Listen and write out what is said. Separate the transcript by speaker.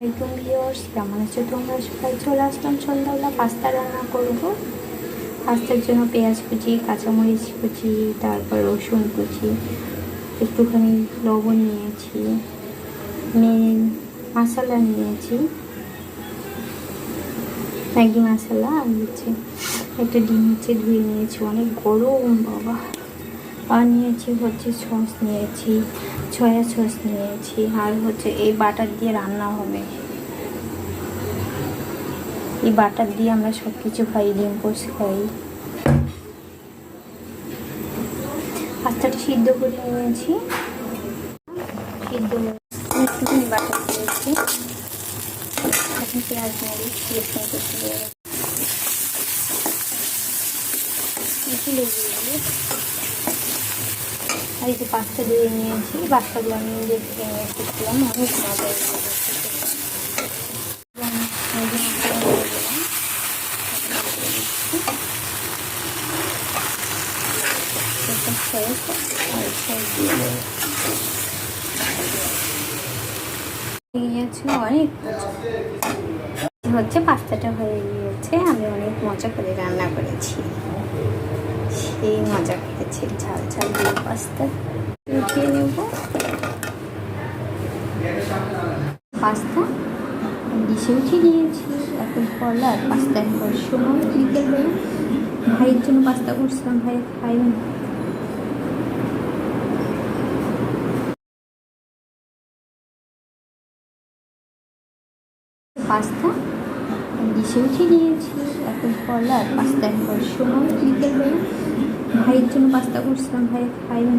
Speaker 1: একদম ভিওর্স কেমন আছো তোমরা? সবাই চলে আসলাম সন্ধ্যাবেলা পাস্তা রান্না করব। পাস্তার জন্য পেঁয়াজ কুচি, কাঁচামরিচ কুচি, তারপর রসুন কুচি, একটুখানি লবণ নিয়েছি মেন মশলা নিয়েছি। ম্যাগি মশলা আর হচ্ছে একটা ডিম হচ্ছে ধুয়ে নিয়েছি, অনেক গরম, বাবা। আর নিয়েছি, হচ্ছে সস নিয়েছি, সয়া সস নিয়েছি, আর হচ্ছে এই বাটার দিয়ে রান্না হবে। এই বাটার দিয়ে আমরা সব কিছু খাই, ডিম পোস্ট খাই। পাস্তাটা সিদ্ধ করে নিয়েছি। সিদ্ধ বাটার দিয়েছি। এখন পেঁয়াজ, মরিচ কুচি দিয়ে আর এই যে পাস্তা দিয়ে নিয়েছি। পাস্তাগুলো আমি দেখে নিয়েছিলাম অনেক মজা। অনেক হচ্ছে পাস্তাটা হয়ে গিয়েছে, আমি অনেক মজা করে রান্না করেছি। সেই মজা করেছি ঝাল ঝাল দিয়ে পাস্তা। উঠিয়ে নেব। পাস্তা? ডিশে উঠিয়ে নিয়েছি এখন করলা আর পাস্তা একবার সময় বিকেলবেলা ভাইয়ের জন্য পাস্তা করছিলাম, ভাই খাইবেন পাস্তা ডিশে উঠিয়ে নিয়েছি এখন করলা আর পাস্তা একবার সময় বিকেলবেলা ভাইয়ের জন্য পাস্তা করছিলাম ভাই খাইবেন